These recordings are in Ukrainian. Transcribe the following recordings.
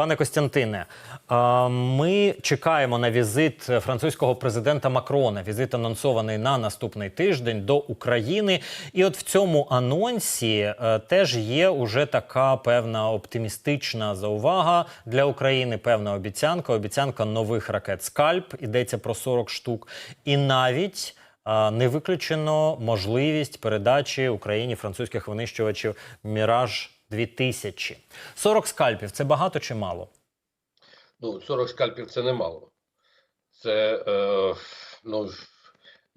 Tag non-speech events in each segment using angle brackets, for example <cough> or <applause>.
Пане Костянтине, ми чекаємо на візит французького президента Макрона. Візит анонсований на наступний тиждень до України. І от в цьому анонсі е, теж є уже така певна оптимістична заувага для України. Певна обіцянка. Обіцянка нових ракет Скальп. Йдеться про 40 штук. І навіть не виключено можливість передачі Україні французьких винищувачів Міраж 2000. 40 скальпів це багато чи мало? Ну, 40 скальпів це немало. Це е, ну,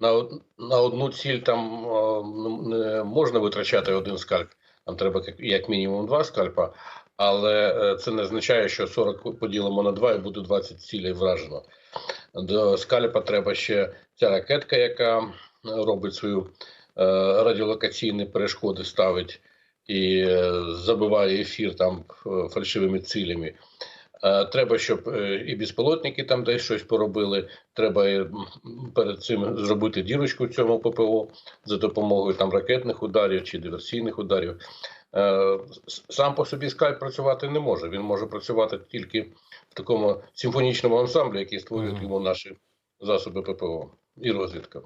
на, на одну ціль там е, ну, не можна витрачати один скальп. Там треба як, як мінімум два скальпа, але е, це не означає, що 40 поділимо на 2 і буде 20 цілей вражено. До скальпа треба ще ця ракетка, яка робить свою е, радіолокаційні перешкоди, ставить і е, забиває ефір там е, фальшивими цілями. Е, Треба, щоб і безпілотники там десь щось поробили. Треба перед цим зробити дірочку в цьому ППО за допомогою там ракетних ударів чи диверсійних ударів. Сам по собі скальп працювати не може. Він може працювати тільки в такому симфонічному ансамблі, який створюють йому наші засоби ППО і розвідка.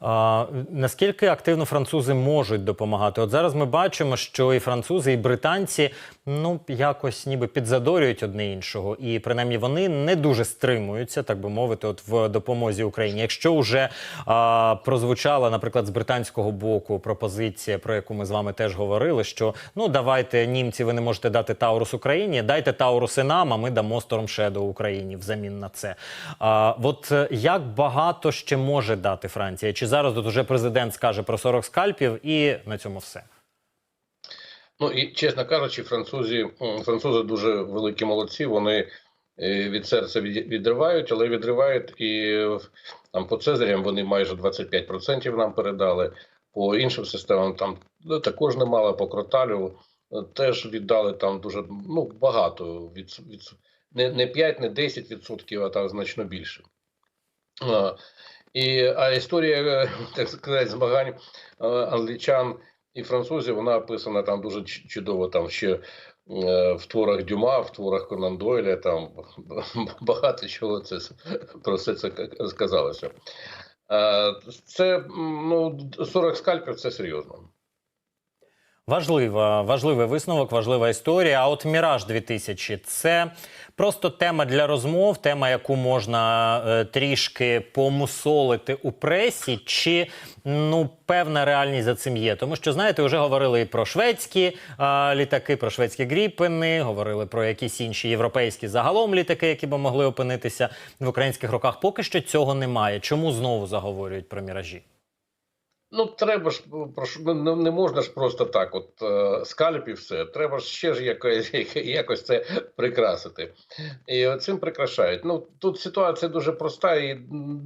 А, наскільки активно французи можуть допомагати? От зараз ми бачимо, що і французи, і британці ну якось ніби підзадорюють одне іншого, і принаймні вони не дуже стримуються, так би мовити, от в допомозі Україні. Якщо вже а, прозвучала, наприклад, з британського боку пропозиція, про яку ми з вами теж говорили, що ну давайте німці, ви не можете дати Таурус Україні, дайте Тауруси нам, а ми дамо Shadow Україні взамін на це. А, от е, як багато ще може дати Франція? Чи зараз тут уже президент скаже про 40 скальпів і на цьому все? Ну і чесно кажучи, французи, французи дуже великі молодці. Вони е, від серця відривають, але відривають і е, там по Цезарям вони майже 25% нам передали. По іншим системам там ну, також немало, по кроталю е, теж віддали там дуже ну, багато. Від, від, не, не 5, не 10 відсотків, а там значно більше. А, і, а історія, е, <laughs> так сказати, змагань е, англічан і французів, вона описана там дуже чудово. Там ще е, в творах Дюма, в творах Конан Дойля, там <laughs> багато чого це про все це сказалося. Це ну 40 скальпів це серйозно. Важлива, важливий висновок, важлива історія. А от Міраж 2000 – це просто тема для розмов, тема, яку можна е, трішки помусолити у пресі, чи ну певна реальність за цим є. Тому що знаєте, вже говорили і про шведські е, літаки, про шведські гріпини, говорили про якісь інші європейські загалом літаки, які б могли опинитися в українських руках. Поки що цього немає. Чому знову заговорюють про міражі? Ну, треба ж про що- ну, не, не можна ж просто так, от е, скальп і все. Треба ж ще ж якось, <laughs> якось це прикрасити. І цим прикрашають. Ну тут ситуація дуже проста, і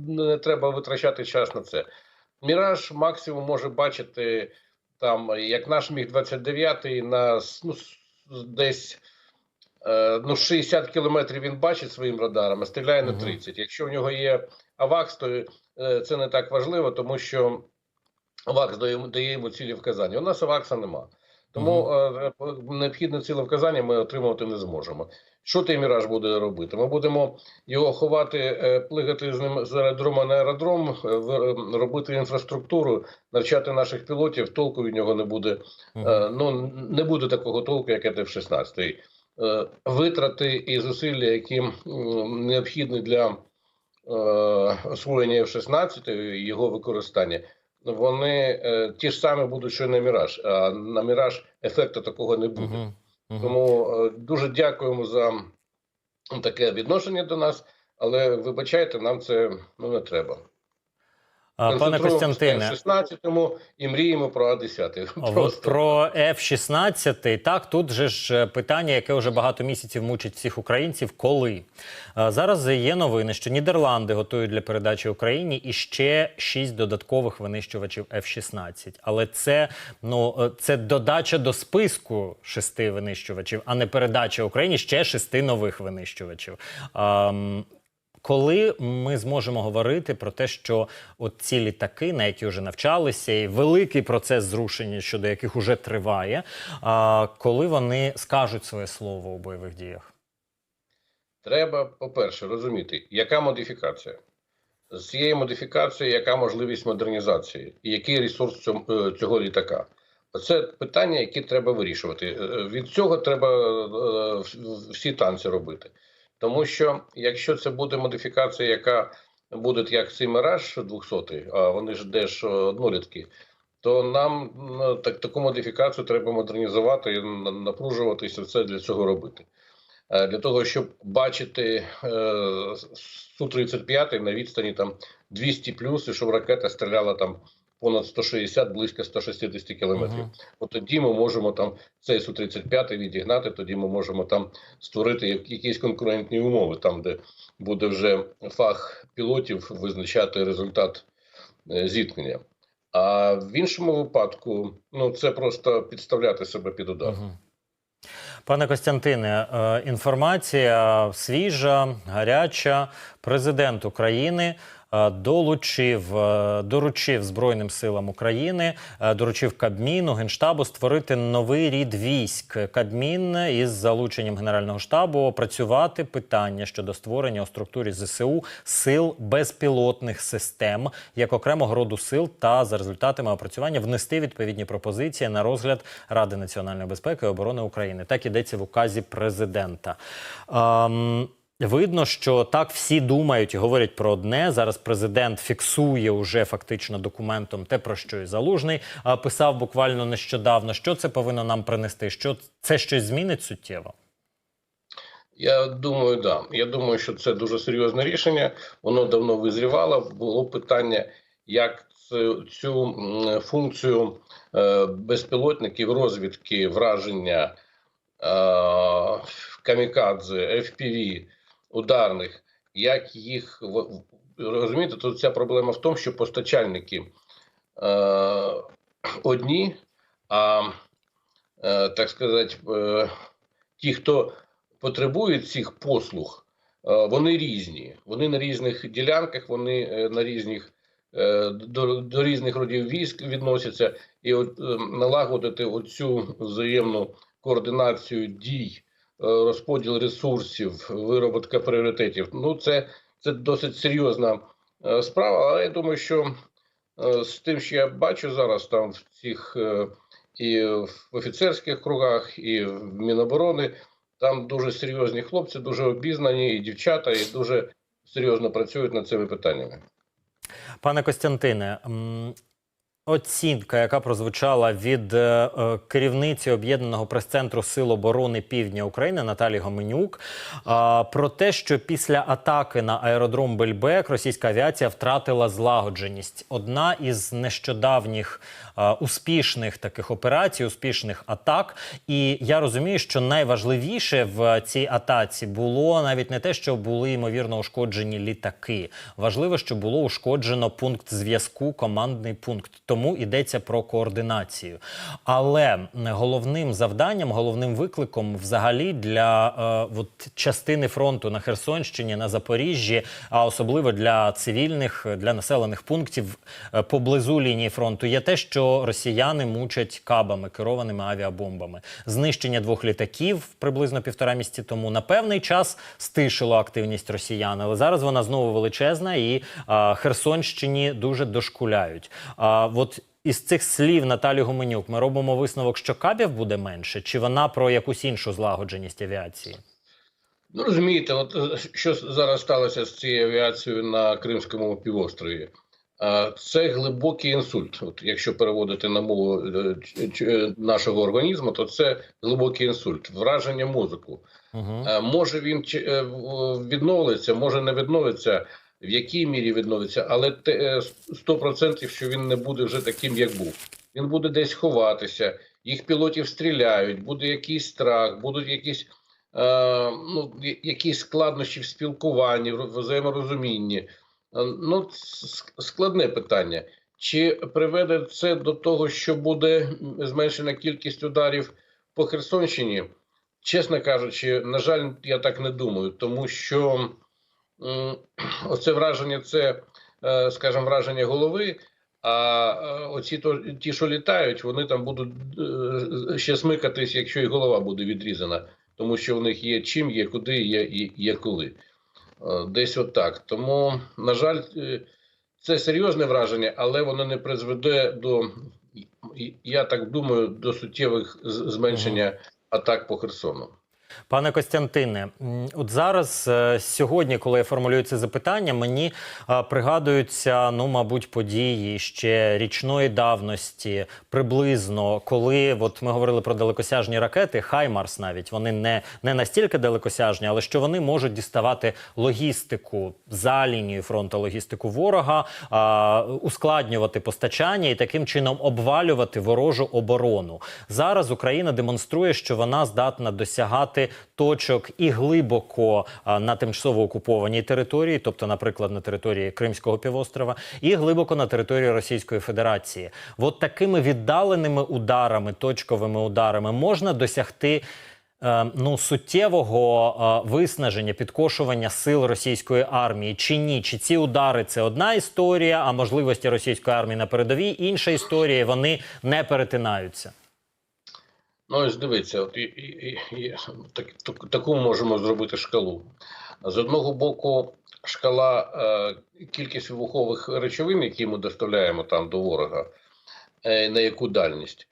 не треба витрачати час на це. Міраж максимум може бачити там, як наш міг 29 на ну, десь. е, Ну, 60 кілометрів він бачить своїм радаром, а стріляє на Мгм. 30. Якщо в нього є АВАКС, то е, це не так важливо, тому що ВАКС дає, йому- дає йому цілі вказання. У нас АВАКСа нема. Тому е, необхідне ціле вказання ми отримувати не зможемо. Що той міраж буде робити? Ми будемо його ховати, е, плигати з ним з аеродрому на аеродром, е, робити інфраструктуру, навчати наших пілотів. Толку від нього не буде. Е, Ну не буде такого толку, як F-16. Е, Витрати і зусилля, які необхідні для освоєння F-16 і його використання, вони е, ті ж самі будуть, що й на Міраж. А на Міраж ефекту такого не буде. Мгм. Мгм. Тому е, дуже дякуємо за таке відношення до нас, але вибачайте, нам це ну, не треба. Пане Костянтине, на 16-му і мріємо про А-10. А От <laughs> про F-16, так, тут же ж е, питання, яке вже багато місяців мучить всіх українців, коли? Зараз є новини, що Нідерланди готують для передачі Україні і ще шість додаткових винищувачів F-16. Але це, ну, е, це додача до списку шести винищувачів, а не передача Україні ще шести нових винищувачів. Коли ми зможемо говорити про те, що от ці літаки, на які вже навчалися, і великий процес зрушення, щодо яких уже триває, а, коли вони скажуть своє слово у бойових діях? Треба, по-перше, розуміти, яка модифікація. З цією модифікацією, яка можливість модернізації, і який ресурс е, цього літака. Це питання, які треба вирішувати. Е, Від цього треба е, всі танці робити. Тому що якщо це буде модифікація, яка буде як цей мираж 200, а вони ж теж однолітки, то нам так, таку модифікацію треба модернізувати, і напружуватися все для цього робити. Е, Для того, щоб бачити е, Су-35 на відстані там 200 плюс, і щоб ракета стріляла там понад 160, близько 160 кілометрів. Мгм. От тоді ми можемо там цей Су-35 відігнати, тоді ми можемо там створити якісь конкурентні умови, там, де буде вже фах пілотів визначати результат е, зіткнення. А в іншому випадку, ну це просто підставляти себе під удар. Мгм. Пане Костянтине, е, інформація свіжа, гаряча. Президент України долучив, е, доручив Збройним силам України, е, доручив Кабміну, Генштабу створити новий рід військ. Кабмін із залученням Генерального штабу опрацювати питання щодо створення у структурі ЗСУ сил безпілотних систем як окремого роду сил та за результатами опрацювання внести відповідні пропозиції на розгляд Ради національної безпеки і оборони України. Так ідеться в указі президента. Ем, Видно, що так всі думають і говорять про одне. Зараз президент фіксує уже фактично документом те, про що і залужний писав буквально нещодавно. Що це повинно нам принести? Що це щось змінить суттєво? Я думаю, да. Я думаю, що це дуже серйозне рішення. Воно давно визрівало. Було питання, як цю, цю функцію е, безпілотників розвідки враження е, камікадзе, FPV, ударних, як їх розумієте, тут ця проблема в тому, що постачальники е, одні, а е, так сказати, е, ті, хто потребують цих послуг, е, вони різні. Вони на різних ділянках, вони е, на різних е, до, до різних родів військ відносяться, і от е, налагодити оцю взаємну координацію дій, розподіл ресурсів, вироботка пріоритетів. Ну, це, це досить серйозна е, справа. Але я думаю, що е, з тим, що я бачу зараз там в цих е, і в офіцерських кругах, і в Міноборони. Там дуже серйозні хлопці, дуже обізнані, і дівчата, і дуже серйозно працюють над цими питаннями. Пане Костянтине, оцінка, яка прозвучала від е, е, керівниці об'єднаного прес-центру Сил оборони Півдня України Наталі Гоменюк, а, про те, що після атаки на аеродром Бельбек російська авіація втратила злагодженість. Одна із нещодавніх е, успішних таких операцій, успішних атак. І я розумію, що найважливіше в цій атаці було навіть не те, що були ймовірно ушкоджені літаки. Важливо, що було ушкоджено пункт зв'язку, командний пункт. Тому йдеться про координацію. Але головним завданням, головним викликом взагалі для е, от, частини фронту на Херсонщині, на Запоріжжі, а особливо для цивільних, е, для населених пунктів е, поблизу лінії фронту, є те, що росіяни мучать кабами, керованими авіабомбами. Знищення двох літаків приблизно півтора місяці тому на певний час стишило активність росіян, але зараз вона знову величезна і а, Херсонщині дуже дошкуляють. От із цих слів Наталі Гуменюк ми робимо висновок, що кабів буде менше, чи вона про якусь іншу злагодженість авіації? Ну розумієте, от е, що зараз сталося з цією авіацією на Кримському півострові? Це глибокий інсульт. От якщо переводити на мову е, ч- нашого організму, то це глибокий інсульт, враження мозку. Угу. Е, Може він е, відновиться, може не відновиться, в якій мірі відновиться, але те, е, 100% що він не буде вже таким, як був. Він буде десь ховатися, їх пілотів стріляють, буде якийсь страх, будуть якісь, е, ну, якісь складнощі в спілкуванні, в взаєморозумінні. Е, Ну, складне питання. Чи приведе це до того, що буде зменшена кількість ударів по Херсонщині? Чесно кажучи, на жаль, я так не думаю, тому що <clears throat> оце враження, це, е, скажімо, враження голови. А е, оці то, ті, що літають, вони там будуть е, ще смикатись, якщо і голова буде відрізана, тому що в них є чим, є куди, є, і є коли. Десь отак. Тому, на жаль, це серйозне враження, але воно не призведе до, я так думаю, до суттєвих зменшення атак по Херсону. Пане Костянтине, от зараз е, сьогодні, коли я формулюю це запитання, мені е, пригадуються, ну, мабуть, події ще річної давності, приблизно, коли от ми говорили про далекосяжні ракети, Хаймарс навіть вони не, не настільки далекосяжні, але що вони можуть діставати логістику за лінією фронту, логістику ворога, а, ускладнювати постачання і таким чином обвалювати ворожу оборону. Зараз Україна демонструє, що вона здатна досягати точок і глибоко на тимчасово окупованій території, тобто, наприклад, на території Кримського півострова, і глибоко на території Російської Федерації. От такими віддаленими ударами, точковими ударами можна досягти. е, Ну, суттєвого е, виснаження, підкошування сил російської армії чи ні? Чи ці удари це одна історія, а можливості російської армії на передовій інша історія, вони не перетинаються? Ну, ось дивіться, от і, і, і, так, так, таку можемо зробити шкалу. З одного боку, шкала е, кількість вибухових речовин, які ми доставляємо там до ворога, е, на яку дальність.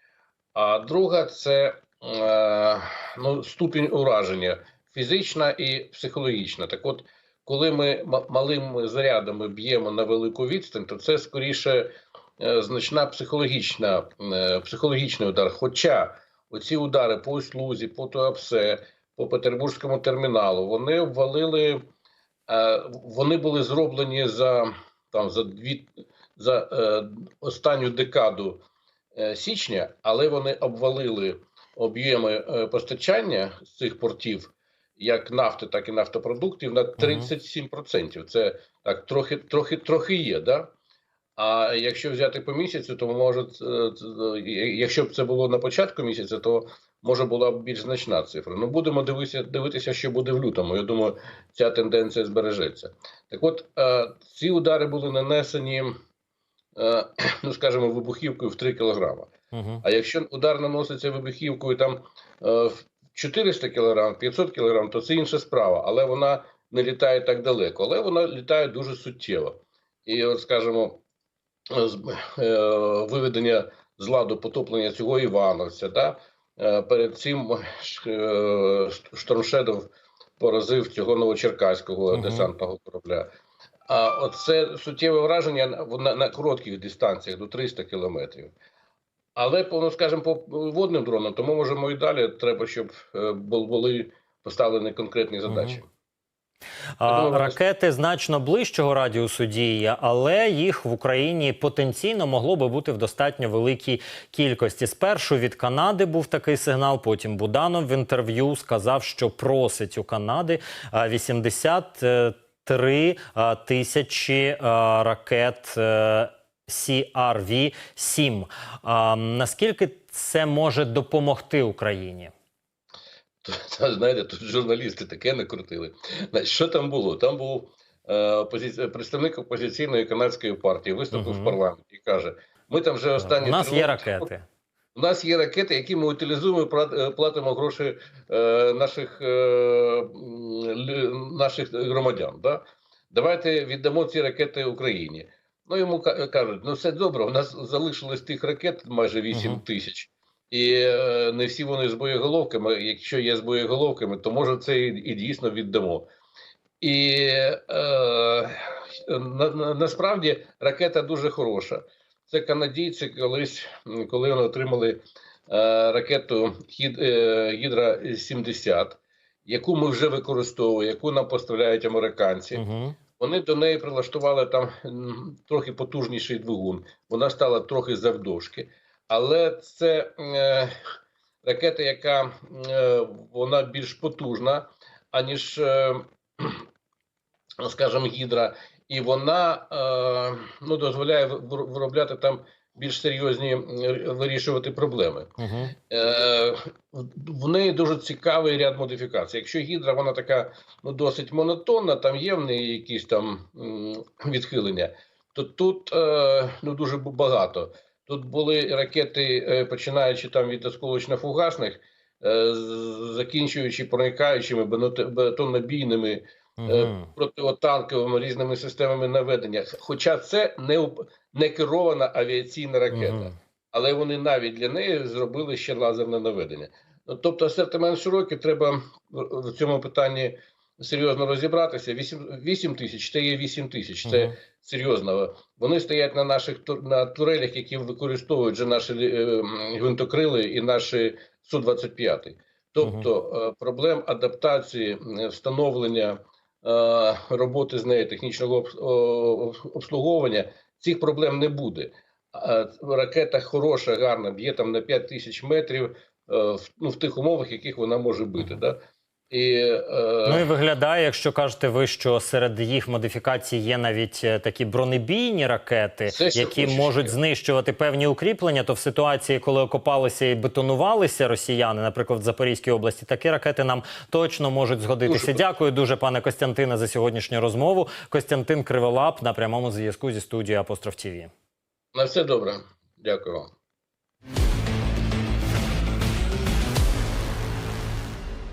А друга це е, ну, ступінь ураження фізична і психологічна. Так от, коли ми малими зарядами б'ємо на велику відстань, то це скоріше е, значна психологічна, е, психологічний удар. Хоча оці удари по Услузі, по Туапсе, по Петербурзькому терміналу, вони обвалили, е, вони були зроблені за, там, за, дві, за е, останню декаду е, січня, але вони обвалили об'єми е, постачання з цих портів, як нафти, так і нафтопродуктів, на 37%. Це так трохи, трохи, трохи є, да? А якщо взяти по місяцю, то може, е, якщо б це було на початку місяця, то може була б більш значна цифра. Ну будемо дивитися, дивитися, що буде в лютому. Я думаю, ця тенденція збережеться. Так от е, ці удари були нанесені, е, ну скажімо, вибухівкою в 3 кілограма. Угу. А якщо удар наноситься вибухівкою там е, в 400 кг, 500 кг, то це інша справа, але вона не літає так далеко, але вона літає дуже суттєво. І от, скажімо, е, виведення з ладу потоплення цього Івановця, да? е, перед цим е, Штормшедов поразив цього новочеркаського десантного корабля. А оце суттєве враження на, на, коротких дистанціях до 300 кілометрів. Але, ну, скажімо, по водним дронам, тому можемо і далі треба, щоб е, були поставлені конкретні задачі. А, ракети значно ближчого радіусу дії, але їх в Україні потенційно могло би бути в достатньо великій кількості. Спершу від Канади був такий сигнал. Потім Буданов в інтерв'ю сказав, що просить у Канади а, 83 тисячі а, ракет. е, CRV-7. А, наскільки це може допомогти Україні? <laughs> Та, знаєте, тут журналісти таке накрутили. Значить, що там було? Там був е, представник опозиційної канадської партії, виступив Мгм. в парламенті і каже: ми там вже останні У нас три є роки- ракети. У нас є ракети, які ми утилізуємо, е, платимо гроші е, наших, е, наших громадян. Да? Давайте віддамо ці ракети Україні. Ну йому кажуть, ну все добре, у нас залишилось тих ракет майже 8 Мгм. тисяч. І е, не всі вони з боєголовками. Якщо є з боєголовками, то може це і, і дійсно віддамо. І е, на, на, насправді ракета дуже хороша. Це канадійці колись, коли вони отримали е, ракету е, Гідра 70, яку ми вже використовуємо, яку нам поставляють американці. Угу. Вони до неї прилаштували там трохи потужніший двигун. Вона стала трохи завдовжки. Але це е, ракета, яка е, вона більш потужна, аніж, е, <clears throat> скажімо, гідра, і вона е, ну, дозволяє виробляти там більш серйозні вирішувати проблеми. Угу. Е, в неї дуже цікавий ряд модифікацій. Якщо гідра, вона така ну, досить монотонна, там є в неї якісь там відхилення, то тут е, ну, дуже багато. Тут були ракети, е, починаючи там від осколочно-фугасних, е, закінчуючи проникаючими беноте- бетоннобійними е, протитанковими різними системами наведення. Хоча це не, не керована авіаційна ракета але вони навіть для неї зробили ще лазерне наведення. Ну, Тобто асортимент широкий, треба в цьому питанні серйозно розібратися. 8, 8 тисяч, це є 8 тисяч, це серйозно. Вони стоять на наших на турелях, які використовують вже наші е, гвинтокрили і наші Су-25. Тобто е, проблем адаптації, е, встановлення е, роботи з нею, технічного о- обслуговування, цих проблем не буде. Ракета хороша, гарна, б'є там на 5 тисяч метрів в, ну, в тих умовах, яких вона може бити. Да? І, е, Ну і виглядає, якщо кажете ви, що серед їх модифікацій є навіть е, такі бронебійні ракети, Все, які хочеш можуть є. знищувати певні укріплення, то в ситуації, коли окопалися і бетонувалися росіяни, наприклад, в Запорізькій області, такі ракети нам точно можуть згодитися. Дуже. Дякую дуже, пане Костянтине, за сьогоднішню розмову. Костянтин Криволап на прямому зв'язку зі студією Апостроф ТІВІ. на все добре. Дякую вам.